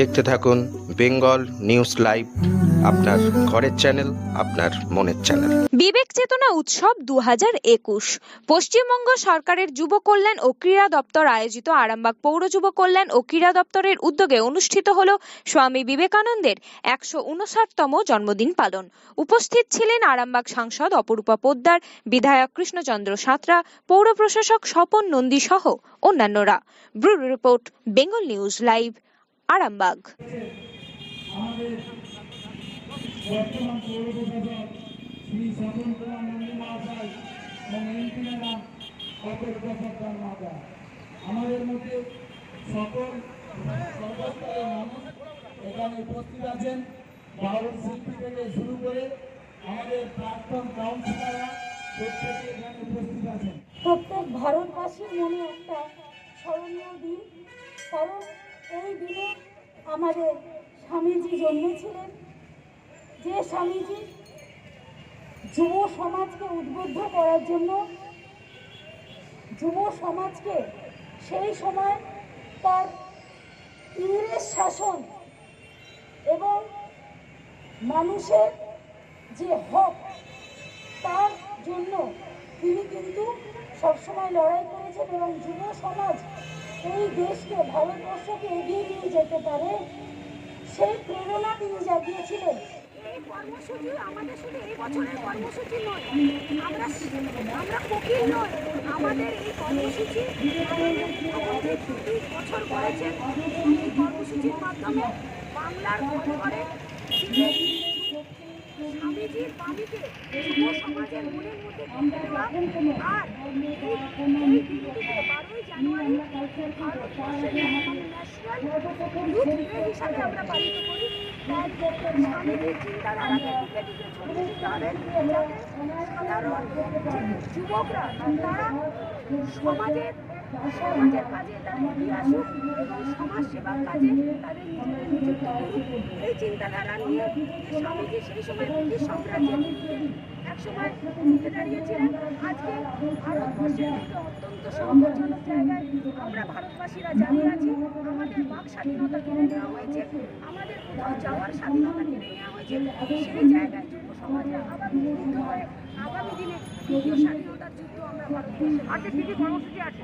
দেখতে থাকুন Bengal news live, আপনার ঘরের চ্যানেল, আপনার মনের চ্যানেল। বিবেক চেতনা উৎসব দু হাজার একুশ। পশ্চিমবঙ্গ সরকারের যুব কল্যাণ ও ক্রীড়া দপ্তর আয়োজিত আরামবাগ পৌর যুব কল্যাণ ও ক্রীড়া দপ্তরের উদ্যোগে অনুষ্ঠিত হল স্বামী বিবেকানন্দের একশো উনষাটতম জন্মদিন পালন। উপস্থিত ছিলেন আরামবাগ সাংসদ অপরূপা পোদ্দার, বিধায়ক কৃষ্ণচন্দ্র সাঁতরা, পৌর প্রশাসক স্বপন নন্দী সহ অন্যান্যরা। Brood report, Bengal news live. Arambagh. আমাদের মধ্যে সকল সর্বস্তরের মানুষ এখানে উপস্থিত আছেন বাউল শিল্পী থেকে শুরু করে আমাদের প্রাক্তন কাউন্সিলররা প্রত্যেকে এখানে উপস্থিত আছেন প্রত্যেক ভারতবাসীর মনে একটা স্মরণীয় দিন, কারণ এই দিনে আমাদের স্বামীজি জন্মেছিলেন। যে স্বামীজি যুব সমাজকে উদ্বুদ্ধ করার জন্য, যুব সমাজকে সেই সময় তার ইংরেজ শাসন এবং মানুষের যে হক, তার জন্য তিনি কিন্তু সবসময় লড়াই করেছেন এবং যুব সমাজ এই দেশকে ভারতবর্ষকে এগিয়ে নিয়ে যেতে পারে, সেই প্রেরণা তিনি জাগিয়েছিলেন এই কর্মসূচি আমাদের শুধু এই বছরের কর্মসূচি নয়, আমরা আমরা ফকির নয় আমাদের এই কর্মসূচি বছর এই কর্মসূচির মাধ্যমে বাংলার ঘরে স্বামীজির সমাজের মনের মধ্যে আর বারোই জানুয়ারি হিসাবে আমরা পালিত করি স্বামীজির চিন্তাধারাকে সাধারণ যুবকরা তারা সমাজের সমাজের কাজে তারা আসুক এবং সমাজ সেবার কাজে তাদের এই চিন্তাধারা নিয়ে স্বামীজি সেই সময় ব্রিটিশ সাম্রাজ্যের এক সময় উঠে দাঁড়িয়েছিলেন আজকে ভারতবর্ষের অত্যন্ত সম্পদজনক জায়গায় আমরা ভারতবাসীরা জানিয়ে আছি আমাদের বাক স্বাধীনতা কেড়ে নেওয়া হয়েছে আমাদের কোথাও যাওয়ার স্বাধীনতা কেড়ে নেওয়া হয়েছে। সেই জায়গায় যুব সমাজে আবার আগামী দিনে দ্বিতীয় স্বাধীনতার যুদ্ধ আমরা ভারতবর্ষে আজকে কি কি কর্মসূচি আছে